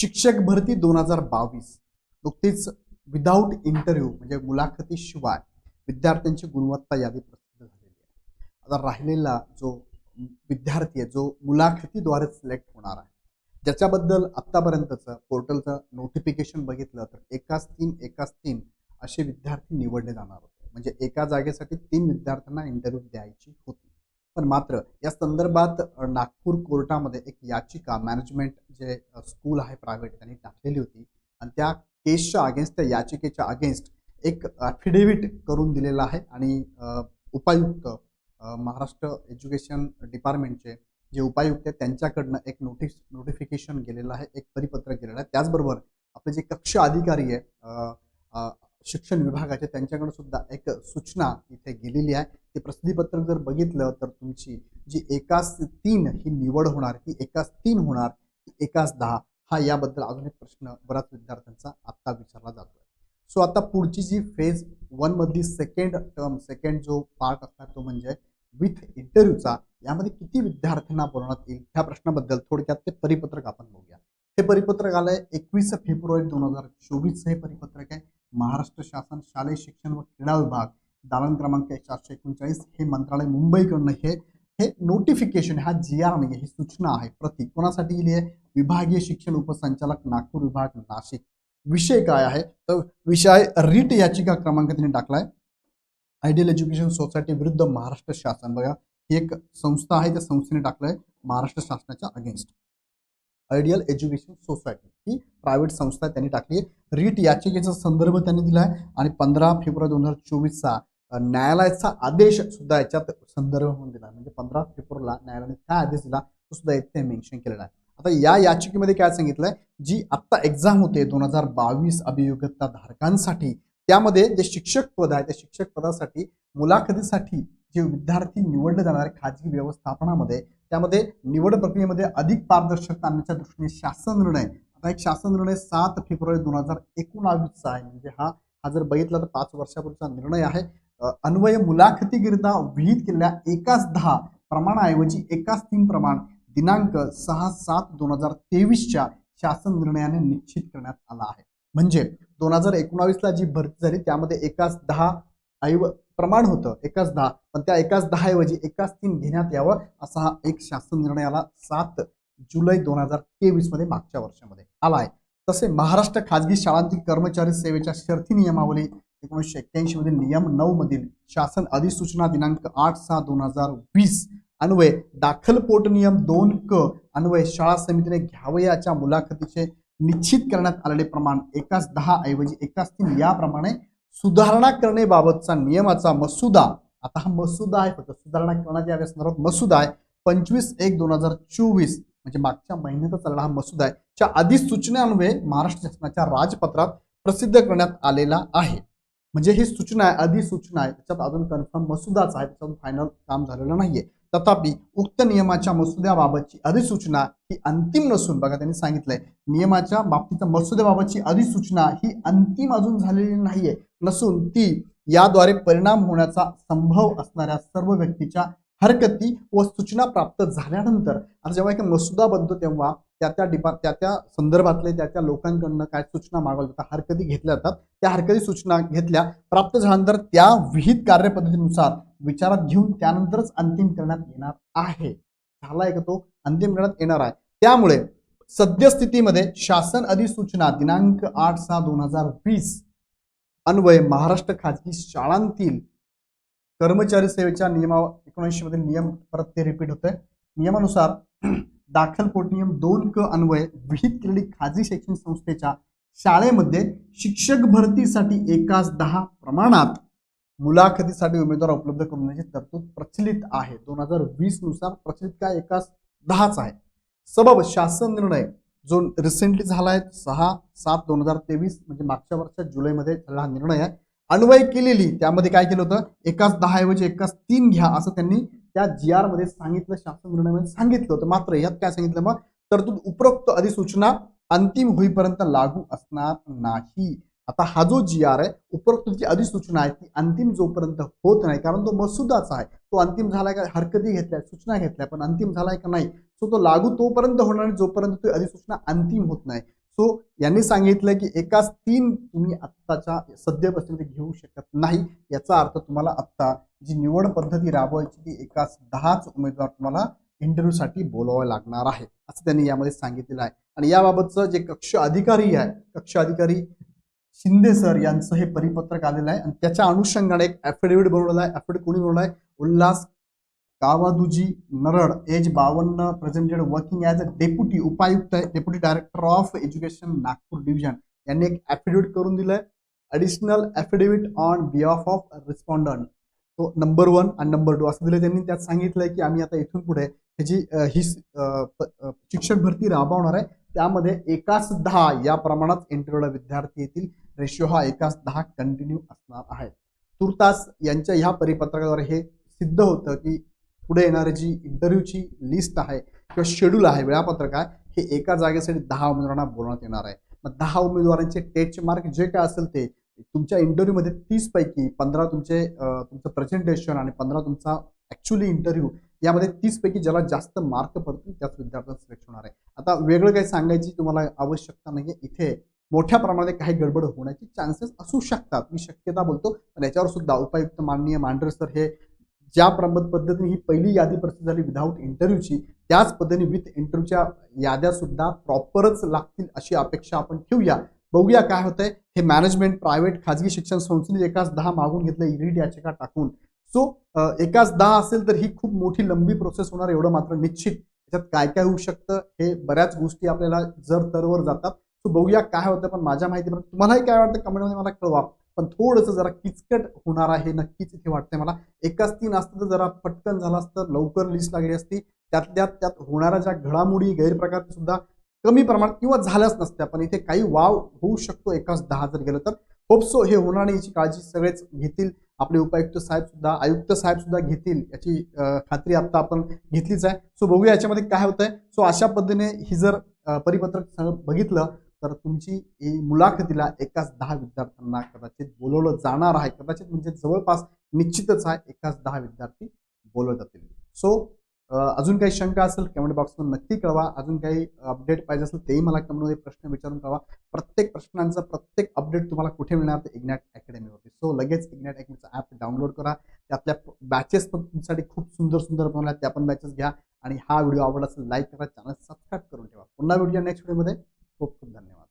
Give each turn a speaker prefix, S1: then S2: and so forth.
S1: शिक्षक भरती दोन हजार बावीस. नुकतीच विदाऊट इंटरव्ह्यू म्हणजे मुलाखतीशिवाय विद्यार्थ्यांची गुणवत्ता यादी प्रसिद्ध झालेली आहे. आता राहिलेला जो विद्यार्थी आहे जो मुलाखतीद्वारे सिलेक्ट होणार आहे ज्याच्याबद्दल आत्तापर्यंतचं पोर्टलचं नोटिफिकेशन बघितलं तर एकाच तीन एकाच तीन असे विद्यार्थी निवडले जाणार होते. म्हणजे एका जागेसाठी तीन विद्यार्थ्यांना इंटरव्ह्यू द्यायची होती. पण मात्र या संदर्भात नागपूर कोर्टामध्ये एक याचिका मॅनेजमेंट जे स्कूल आहे प्रायव्हेट त्यांनी टाकलेली होती. आणि त्या केसच्या अगेन्स्ट त्या याचिकेच्या अगेन्स्ट एक ॲफिडेव्हिट करून दिलेला आहे आणि उपायुक्त महाराष्ट्र एज्युकेशन डिपार्टमेंटचे जे उपायुक्त आहेत त्यांच्याकडनं एक नोटिस नोटिफिकेशन गेलेलं आहे एक परिपत्रक गेलेलं आहे. त्याचबरोबर आपले जे कक्ष अधिकारी आहे शिक्षण विभागाचे त्यांच्याकडे सुद्धा एक सूचना इथे गेलेली आहे. ते प्रसिद्धीपत्रक जर बघितलं तर तुमची जी एकाच तीन ही निवड होणार ती एकाच तीन होणार ती एकाच दहा हा याबद्दल अजून एक प्रश्न बऱ्याच विद्यार्थ्यांचा आत्ता विचारला जातोय. सो आता पुढची जी फेज वन मधली सेकंड टर्म सेकंड जो पार्ट असणार तो म्हणजे विथ इंटरव्ह्यूचा यामध्ये किती विद्यार्थ्यांना बोलवण्यात येईल? ह्या प्रश्नाबद्दल थोडक्यात ते परिपत्रक आपण बघूया. हे परिपत्रक आलंय एकवीस फेब्रुवारी दोन हजार चोवीसचं हे परिपत्रक आहे. महाराष्ट्र शासन शालेय शिक्षण व क्रीडा विभाग दालन क्रमांक चारशे एकोणचाळीस हे मंत्रालय मुंबईकडनं हे हे नोटिफिकेशन हा जी आर नाही ही सूचना आहे प्रति कोणासाठी दिली आहे? विभागीय शिक्षण उपसंचालक नागपूर विभाग नाशिक. विषय काय आहे? तर विषय रीट याचिका क्रमांक त्यांनी टाकलाय. आयडियल एज्युकेशन सोसायटी विरुद्ध महाराष्ट्र शासन. बघा ही एक संस्था आहे त्या संस्थेने टाकलंय महाराष्ट्र शासनाच्या अगेन्स्ट आयडियल एज्युकेशन सोसायटी ही प्रायव्हेट संस्था त्यांनी टाकली आहे. रीट याचिकेचा संदर्भ त्यांनी दिला आहे आणि पंधरा फेब्रुवारी दोन हजार चोवीसचा न्यायालयाचा आदेश सुद्धा याच्यात संदर्भ म्हणून दिला म्हणजे पंधरा फेब्रुवारीला न्यायालयाने काय आदेश दिला तो सुद्धा इथे मेन्शन केलेला आहे. आता या याचिकेमध्ये काय सांगितलंय? जी आत्ता एक्झाम होते दोन हजार बावीस अभियोग्यता धारकांसाठी त्यामध्ये जे शिक्षक पद आहे त्या शिक्षक पदासाठी मुलाखतीसाठी जे विद्यार्थी निवडले जाणार खाजगी व्यवस्थापनामध्ये त्यामध्ये निवड प्रक्रियेमध्ये अधिक पारदर्शकता आणण्याच्या दृष्टीने शासन निर्णय आता एक शासन निर्णय सात फेब्रुवारी दोन हजार एकोणावीसचा आहे. म्हणजे हा हा जर बघितला तर पाच वर्षापूर्वीचा निर्णय आहे. अन्वय मुलाखतीकरिता विहित केलेल्या एकाच दहा प्रमाणाऐवजी एकाच तीन प्रमाण दिनांक सहा सात दोन हजार तेवीसच्या शासन निर्णयाने निश्चित करण्यात आला आहे. म्हणजे दोन हजार एकोणावीसला जी भरती झाली त्यामध्ये एकाच दहा ऐव प्रमाण होतं एकाच दहा. पण त्या एकाच दहा ऐवजी एकाच तीन घेण्यात यावं असा हा एक शासन निर्णय आला सात जुलै दोन हजार तेवीसमध्ये मागच्या वर्षामध्ये. आला आहे तसे महाराष्ट्र खाजगी शाळांतील कर्मचारी सेवेच्या शर्थी नियमावली एकोणीसशे एक्क्याऐंशी मधील नियम नऊ मधील शासन अधिसूचना दिनांक आठ सहा दोन हजार वीस अन्वय दाखल पोट नियम दोन क अन्वय शाळा समितीने घ्यावयाच्या मुलाखतीचे निश्चित करण्यात आलेले प्रमाण एकाच दहा ऐवजी एकाच तीन याप्रमाणे सुधारणा करणेबाबतचा नियमाचा मसुदा आता हा मसुदा आहे फक्त सुधारणा करण्याच्या या संदर्भात मसुदा आहे. पंचवीस एक दोन हजार चोवीस म्हणजे मागच्या महिन्यातच चालला हा मसुदा आहे च्या अधिसूचनेअन्वये महाराष्ट्र शासनाच्या राजपत्रात प्रसिद्ध करण्यात आलेला आहे. म्हणजे ही सूचना आहे अधिसूचना आहे त्याच्यात अजून कन्फर्म मसुदाच आहे त्याच्यातून फायनल काम झालेलं नाहीये. तथापि उक्त नियमाच्या मसुद्याबाबतची अधिसूचना ही अंतिम नसून बघा त्यांनी सांगितलंय नियमाच्या बाबतीच्या मसुद्याबाबतची अधिसूचना ही अंतिम अजून झालेली नाहीये. नसून ती याद्वारे परिणाम होण्याचा संभव असणाऱ्या सर्व व्यक्तीच्या हरकती व सूचना प्राप्त झाल्यानंतर आता जेव्हा एक मसुदा बनतो तेव्हा त्या त्या डिपा त्या त्या संदर्भातले त्या त्या लोकांकडनं काय सूचना मागवल्या जातात हरकती घेतल्या जातात. त्या हरकती सूचना घेतल्या प्राप्त झाल्यानंतर त्या विहित कार्यपद्धतीनुसार विचारात घेऊन त्यानंतरच अंतिम करण्यात येणार आहे. झालाय का तो? अंतिम करण्यात येणार आहे. त्यामुळे सद्यस्थितीमध्ये शासन अधिसूचना दिनांक आठ सहा दोन हजार वीस अन्वय महाराष्ट्र खाजगी शाळांतील कर्मचारी सेवेच्या नियमा एकोणऐंशी मध्ये नियम परत ते रिपीट होतंय. नियमानुसार दाखल पोटनियम दोन क अन्वय विहित केलेली खाजगी शैक्षणिक संस्थेच्या शाळेमध्ये शिक्षक भरतीसाठी एकाच दहा प्रमाणात मुलाखतीसाठी उमेदवार उपलब्ध करून देण्याची तरतूद प्रचलित आहे. दोन हजार वीसनुसार प्रचलित काय? एकाच दहाच आहे. सबब शासन निर्णय जो रिसेंटली झाला आहे सहा सात दोन हजार तेवीस म्हणजे मागच्या वर्षात जुलैमध्ये झालेला हा निर्णय आहे. अन्वय केलेली त्यामध्ये काय केलं होतं? एकाच दहा ऐवजी एकाच तीन घ्या असं त्यांनी त्या जी आरमध्ये सांगितलं शासन निर्णयामध्ये सांगितलं होतं. मात्र यात काय सांगितलं? मग तरतूद उपरोक्त अधिसूचना अंतिम होईपर्यंत लागू असणार नाही. आता हा जो जी आर आहे उपरोक्त जी अधिसूचना आहे ती अंतिम जोपर्यंत होत नाही कारण तो मसुदाचा आहे तो अंतिम झाला का हरकती घेतल्या सूचना घेतल्या पण अंतिम झालाय का नाही सो तो लागू तोपर्यंत होणार आणि जोपर्यंत ती अधिसूचना अंतिम होत नाही. सो यांनी सांगितलं की एकाच तीन तुम्ही आत्ताच्या सद्य परिस्थितीमध्ये घेऊ शकत नाही याचा अर्थ तुम्हाला आत्ता जी निवड पद्धती राबवायची ती एकाच दहाच उमेदवार तुम्हाला इंटरव्ह्यूसाठी बोलावं लागणार आहे असं त्यांनी यामध्ये सांगितलेलं आहे. आणि याबाबतचं जे कक्ष अधिकारी आहे कक्ष अधिकारी शिंदे सर यांचं हे परिपत्रक आलेलं आहे. आणि त्याच्या अनुषंगाने एक ॲफिडेव्हिट बनवलेला आहे. ॲफिडेव्हिट कोणी बनवलं आहे? उल्हास कावादुजी नरड एज बावन्न presented working as a deputy उपायुक्त आहे. Deputy director of education Nagpur division यांनी एक ॲफिडेव्हिट करून दिलंय. Additional affidavit on behalf of respondent तो नंबर वन आणि नंबर टू असं दिलं त्यांनी. त्यात सांगितलंय की आम्ही आता इथून पुढे ह्याची ही शिक्षक भरती राबवणार आहे त्यामध्ये एकाच दहा या प्रमाणात इंटरव्ह्यूला विद्यार्थी येतील. रेशिओ हा एकाच दहा कंटिन्यू असणार आहे. तुर्तास यांच्या ह्या परिपत्रकाद्वारे हे सिद्ध होतं की पुढे येणारी जी इंटरव्ह्यूची लिस्ट आहे किंवा शेड्यूल आहे वेळापत्रक आहे हे एका जागेसाठी दहा उमेदवारांना बोलवण्यात येणार आहे. मग दहा उमेदवारांचे टेच मार्क जे काय असेल ते तुमच्या इंटरव्ह्यूमध्ये तीस पैकी पंधरा तुमचे तुमचं प्रेझेंटेशन आणि पंधरा तुमचा ॲक्च्युली इंटरव्ह्यू यामध्ये तीस पैकी ज्याला जास्त मार्क पडतील त्याच विद्यार्थ्यांना सिलेक्ट होणार आहे. आता वेगळं काही सांगायची तुम्हाला आवश्यकता नाही इथे मोठ्या प्रमाणात काही गडबड होण्याचे चान्सेस असू शकतात. मी शक्यता बोलतो पण याच्यावर सुद्धा उपायुक्त माननीय मांढरे सर हे ज्या प्रमाण पद्धतीने ही पहिली यादी प्रसिद्ध झाली विदाऊट इंटरव्ह्यूची त्याच पद्धतीने विथ इंटरव्ह्यूच्या याद्या सुद्धा प्रॉपरच लागतील अशी अपेक्षा आपण ठेवूया. बघूया काय होतंय. हे मॅनेजमेंट प्रायव्हेट खाजगी शिक्षण संस्थेने एकाच दहा मागून घेतलं ईडीट याचिका टाकून. सो एकाच दहा असेल तर ही खूप मोठी लंबी प्रोसेस होणार एवढं मात्र निश्चित त्याच्यात काय काय होऊ शकतं हे बऱ्याच गोष्टी आपल्याला जर तरवर जातात. सो बघूया काय होतं पण माझ्या माहितीप्रमाणे तुम्हालाही काय वाटतं कमेंटमध्ये मला कळवा. पण थोडंसं जरा किचकट होणार आहे नक्कीच इथे वाटतंय मला. एकाच तीन असतं तर जरा पटकन झालं असतं लवकर लिस्ट लागली असती. त्यातल्या त्यात होणाऱ्या ज्या घडामोडी गैरप्रकार सुद्धा कमी प्रमाणात किंवा झाल्याच नसत्या पण इथे काही वाव होऊ शकतो. एकाच दहा जर गेलं तर. होपसो हे होणार नाही याची काळजी सगळेच घेतील. आपले उपायुक्त साहेब सुद्धा आयुक्त साहेब सुद्धा घेतील. याची खात्री आता आपण घेतलीच आहे. सो बघूया याच्यामध्ये काय होतंय. सो अशा पद्धतीने ही जर परिपत्रक सगळं बघितलं तर तुमची ही मुलाखतीला एकाच दहा विद्यार्थ्यांना कदाचित बोलवलं जाणार आहे. कदाचित म्हणजे जवळपास निश्चितच आहे एकाच दहा विद्यार्थी बोलवत जातील सो अजून काही शंका असेल कमेंट बॉक्समध्ये नक्की कळवा. अजून काही अपडेट पाहिजे असेल तेही मला कमेंटमध्ये प्रश्न विचारून कळवा. प्रत्येक प्रश्नांचा प्रत्येक अपडेट तुम्हाला कुठे मिळणार ते इग्नॅट अकॅडमीवरती सो लगेच इग्नॅट अकॅडमीचा ॲप डाउनलोड करा. त्यातल्या बॅचेस पण तुमच्यासाठी खूप सुंदर सुंदर बनवल्या. त्या पण बॅचेस घ्या. आणि हा व्हिडिओ आवडला असेल लाईक करा. चॅनल सबस्क्राईब करून ठेवा. पुन्हा व्हिडिओ नेक्स्ट व्हिडिओमध्ये खूप खूप धन्यवाद.